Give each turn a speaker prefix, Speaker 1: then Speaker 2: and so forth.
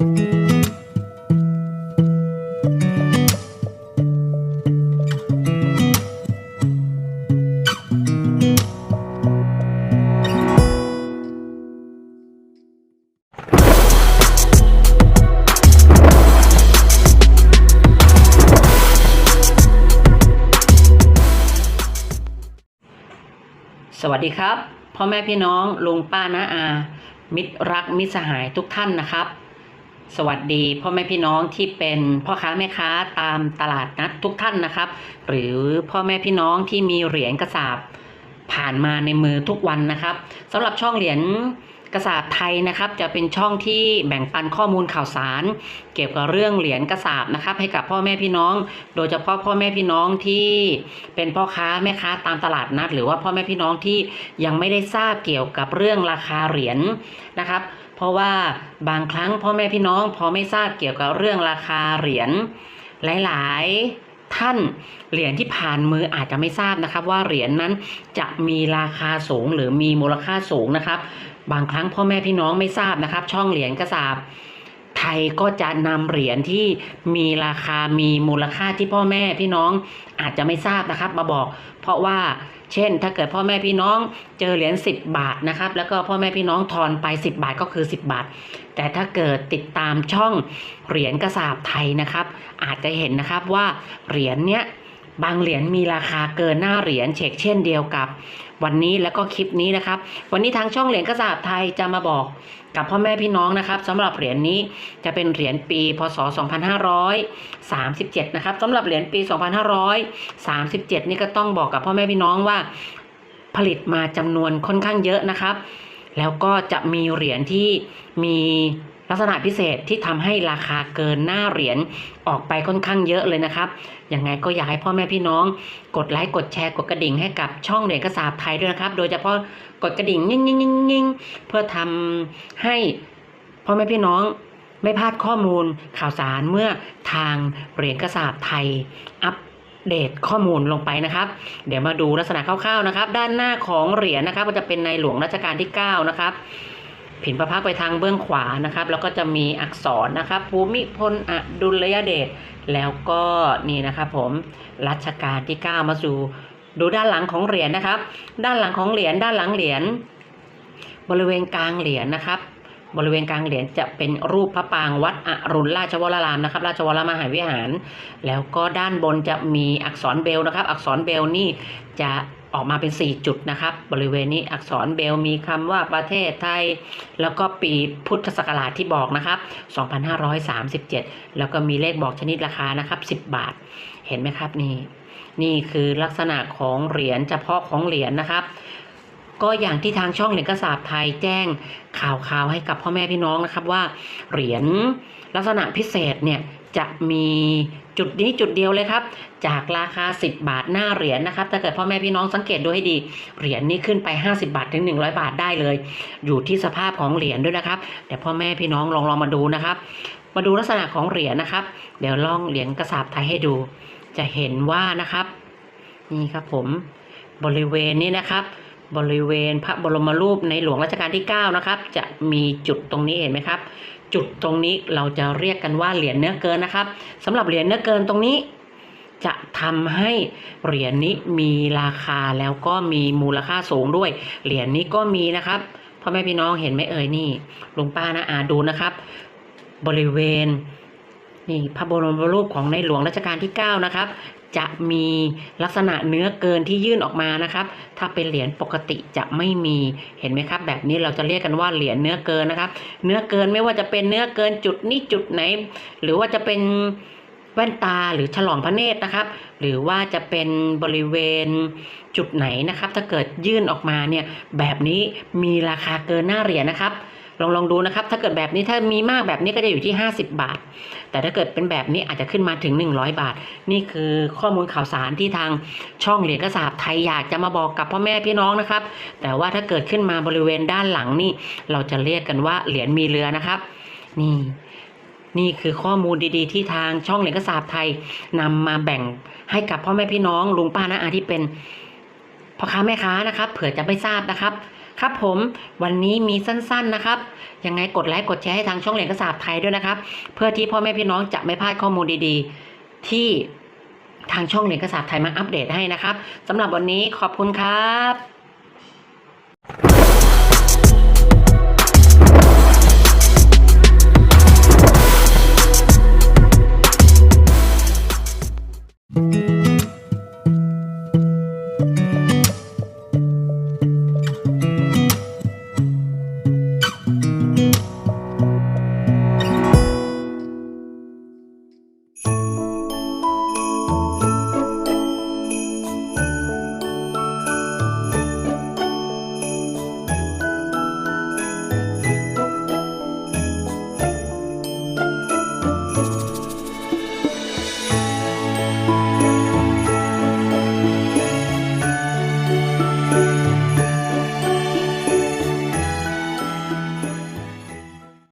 Speaker 1: สวัสดีครับพ่อแม่พี่น้องลุงป้าน้าอา มิตรรักมิตรสหายทุกท่านนะครับ สวัสดีพ่อแม่พี่น้องที่เป็นพ่อค้าแม่ค้าตามตลาดนัดทุกท่านนะครับ หรือพ่อแม่พี่น้องที่มีเหรียญกระสาบผ่านมาในมือทุกวันนะครับสำหรับช่องเหรียญ กระสาบไทยนะครับจะเป็นช่องที่แบ่งปันข้อมูลข่าวสาร เกี่ยวกับเรื่องเหรียญกระสาบนะครับ ให้กับพ่อแม่พี่น้อง โดยเฉพาะพ่อแม่พี่น้องที่เป็นพ่อค้าแม่ค้าตามตลาดนัด หรือว่าพ่อแม่พี่น้องที่ยังไม่ได้ทราบเกี่ยวกับเรื่องราคาเหรียญนะครับ เพราะว่าบางครั้งพ่อแม่พี่น้องพอไม่ทราบเกี่ยวกับเรื่องราคาเหรียญหลายๆท่านเหรียญที่ผ่านมืออาจจะไม่ทราบนะครับ ว่าเหรียญนั้นจะมีราคาสูงหรือมีมูลค่าสูงนะครับ บางครั้งพ่อแม่พี่น้องไม่ทราบนะครับ ช่องเหรียญกระสาบไทยก็จะนำเหรียญที่มีราคามีมูลค่าที่พ่อแม่พี่น้องอาจจะไม่ทราบนะครับ มาบอก เพราะว่าเช่น ถ้าเกิดพ่อแม่พี่น้องเจอเหรียญ10 บาทนะครับ แล้วก็พ่อแม่พี่น้องทอนไป 10 บาทก็คือ 10 บาท แต่ถ้าเกิดติดตามช่องเหรียญกระสาบไทยนะครับ อาจจะเห็นนะครับว่าเหรียญเนี้ย บางเหรียญมีราคาเกินหน้าเหรียญเช็คเช่นเดียวกับ วันนี้แล้วก็คลิปนี้นะครับ วันนี้ทางช่องเหรียญกระสาบไทยจะมาบอกกับพ่อแม่พี่น้องนะครับสำหรับเหรียญนี้จะเป็นเหรียญปีพศ 2537 นะครับสำหรับเหรียญปี 2537 นี่ก็ต้องบอกกับพ่อแม่พี่น้องว่า ผลิตมาจำนวนค่อนข้างเยอะนะครับ แล้วก็จะมีเหรียญที่มี ลักษณะพิเศษที่ทำให้ราคาเกินหน้าเหรียญออกไปค่อนข้างเยอะเลยนะครับยังไงก็อยากให้พ่อแม่พี่น้อง กดไลค์กดแชร์กดกระดิ่งให้กับช่องเหรียญกระสาบไทยด้วยนะครับ โดยเฉพาะกดกระดิ่งยิ่งยิ่งยิ่งยิ่งเพื่อทำให้พ่อแม่พี่น้องไม่พลาดข้อมูลข่าวสารเมื่อทางเหรียญกระสาบไทยอัปเดตข้อมูลลงไปนะครับ เดี๋ยวมาดูลักษณะคร่าวๆนะครับ ด้านหน้าของเหรียญนะครับก็จะเป็นในหลวงรัชกาลที่ 9 นะครับ ผินประพักไปทางเบื้องขวานะครับ แล้วก็จะมีอักษรนะครับภูมิพลอดุลยเดชแล้วก็นี่นะครับผมรัชกาลที่ 9 มาสู่ดูด้านหลังของเหรียญนะครับ ด้านหลังของเหรียญด้านหลังเหรียญบริเวณกลางเหรียญนะครับ บริเวณกลางเหรียญจะเป็นรูปพระปางวัดอรุณราชวรารามนะครับ ราชวรมหาวิหาร แล้วก็ด้านบนจะมีอักษรเบลนะครับ อักษรเบลนี่จะ ออกมาเป็น 4 จุดนะครับ บริเวณนี้อักษรเบลมีคำว่าประเทศไทย แล้วก็ปีพุทธศักราชที่บอกนะครับ 2537 แล้วก็มีเลขบอกชนิดราคานะครับ 10 บาท เห็นไหมครับนี่ นี่คือลักษณะของเหรียญเฉพาะของเหรียญนะครับ ก็อย่างที่ทางช่องเหรียญกระสาบไทยแจ้งข่าวข่าวให้กับพ่อแม่พี่น้องนะครับว่าเหรียญลักษณะพิเศษเนี่ย จะมีจุดนี้จุดเดียวเลยครับ จากราคา 10 บาทหน้าเหรียญนะครับ ถ้าเกิดพ่อแม่พี่น้องสังเกตดูให้ดี เหรียญนี้ขึ้นไป 50 บาทถึง 100 บาทได้เลย อยู่ที่สภาพของเหรียญด้วยนะครับเดี๋ยวพ่อแม่พี่น้องลองลองมาดูนะครับ มาดูลักษณะของเหรียญนะครับ เดี๋ยวลองเหรียญกระสาบไทยให้ดู จะเห็นว่านะครับ นี่ครับผมบริเวณนี้นะครับ บริเวณพระบรมรูปในหลวงรัชกาลที่ 9 นะครับ จะมีจุดตรงนี้เห็นไหมครับ จุดตรงนี้เราจะเรียกกันว่าเหรียญเนื้อเกินนะครับสำหรับเหรียญเนื้อเกินตรงนี้ จะทำให้เหรียญนี้มีราคาแล้วก็มีมูลค่าสูงด้วย เหรียญนี้ก็มีนะครับพ่อแม่พี่น้องเห็นไหมเอ่ยนี่ลุงป้านะอาดูนะครับ บริเวณนี่พระบรมรูปของในหลวงรัชกาลที่ 9 นะครับ จะมีลักษณะเนื้อเกินที่ยื่นออกมานะครับ ถ้าเป็นเหรียญปกติจะไม่มีเห็นไหมครับ แบบนี้เราจะเรียกกันว่าเหรียญเนื้อเกินนะครับ เนื้อเกินไม่ว่าจะเป็นเนื้อเกินจุดนี้จุดไหน หรือว่าจะเป็นแว่นตาหรือฉลองพระเนตรนะครับ หรือว่าจะเป็นบริเวณจุดไหนนะครับ ถ้าเกิดยื่นออกมาเนี่ยแบบนี้มีราคาเกินหน้าเหรียญนะครับ ลองลองดูนะครับ ถ้าเกิดแบบนี้ถ้ามีมากแบบนี้ก็จะอยู่ที่ 50 บาท แต่ถ้าเกิดเป็นแบบนี้อาจจะขึ้นมาถึง 100 บาท นี่คือข้อมูลข่าวสารที่ทางช่องเหรียญกระสาบไทยอยากจะมาบอกกับพ่อแม่พี่น้องนะครับ แต่ว่าถ้าเกิดขึ้นมาบริเวณด้านหลังนี่เราจะเรียกกันว่าเหรียญมีเรือนะครับ นี่นี่คือข้อมูลดีๆ ที่ทางช่องเหรียญกระสาบไทยนำมาแบ่งให้กับพ่อแม่พี่น้องลุงป้าน้าอาที่เป็นพ่อค้าแม่ค้านะครับ เผื่อจะไม่ทราบนะครับ ครับผมวันนี้มีสั้นๆนะครับ ยังไงกดไลค์กดแชร์ให้ทางช่องเหรียญกระสาบไทยด้วยนะครับ เพื่อที่พ่อแม่พี่น้องจะไม่พลาดข้อมูลดีๆ ที่ทางช่องเหรียญกระสาบไทยมาอัปเดตให้นะครับสำหรับวันนี้ขอบคุณครับ